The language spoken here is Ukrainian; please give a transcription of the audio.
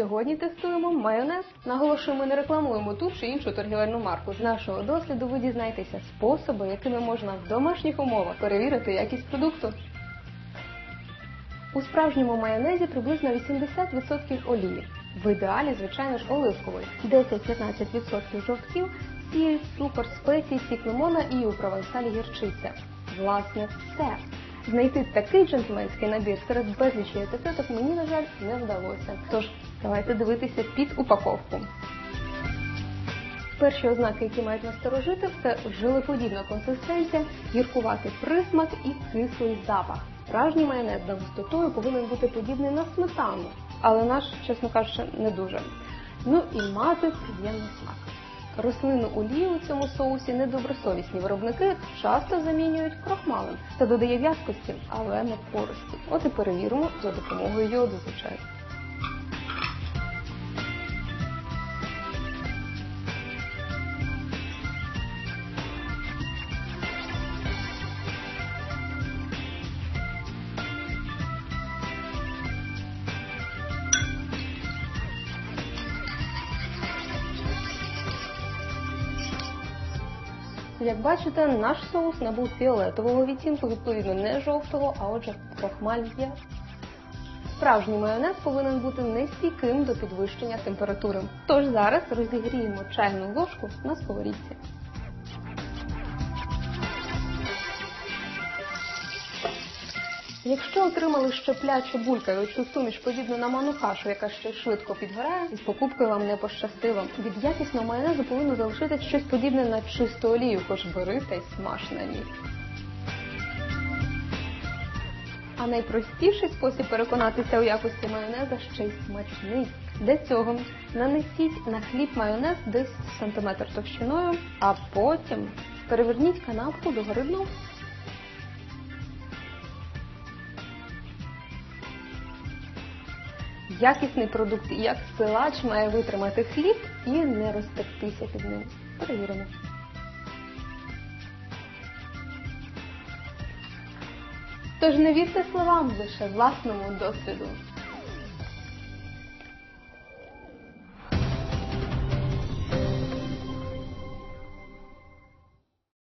Сьогодні тестуємо майонез. Наголошую, ми не рекламуємо ту чи іншу торгівельну марку. З нашого досвіду ви дізнаєтеся способи, якими можна в домашніх умовах перевірити якість продукту. У справжньому майонезі приблизно 80% олії. В ідеалі, звичайно ж, оливкової. 10-15% жовтків, сіль, цукор, спеції, сік лимона і у провансалі гірчиця. Власне, все. Знайти такий джентльменський набір серед безлічі етикеток мені, на жаль, не вдалося. Тож, давайте дивитися під упаковку. Перші ознаки, які мають насторожити, це жилеподібна консистенція, гіркуватий присмак і кислий запах. Справжній майонез за густотою повинен бути подібний на сметану, але наш, чесно кажучи, не дуже. Ну і мати приємний смак. Рослинну олію у цьому соусі недобросовісні виробники часто замінюють крохмалем. та додає в'язкості, але не користі. От і перевіримо за допомогою йоду, звичайно. Як бачите, наш соус набув фіолетового відтінку, відповідно не жовтого, а отже, крахмаль є. Справжній майонез повинен бути нестійким до підвищення температури. Тож зараз розігріємо чайну ложку на сковорідці. Якщо отримали щеплячу булькаючу суміш, подібну на ману кашу, яка ще швидко підгорає, із покупкою вам не пощастило. Від якісного майонезу повинно залишитись щось подібне на чисту олію, хоч бери та й смаж на ній. А найпростіший спосіб переконатися у якості майонеза ще й смачний. Для цього нанесіть на хліб майонез десь сантиметр товщиною, а потім переверніть канапку догори дном. Якісний продукт, як силач, має витримати хліб і не розтектися під ним. Перевіримо. Тож не вірте словам лише власному досвіду.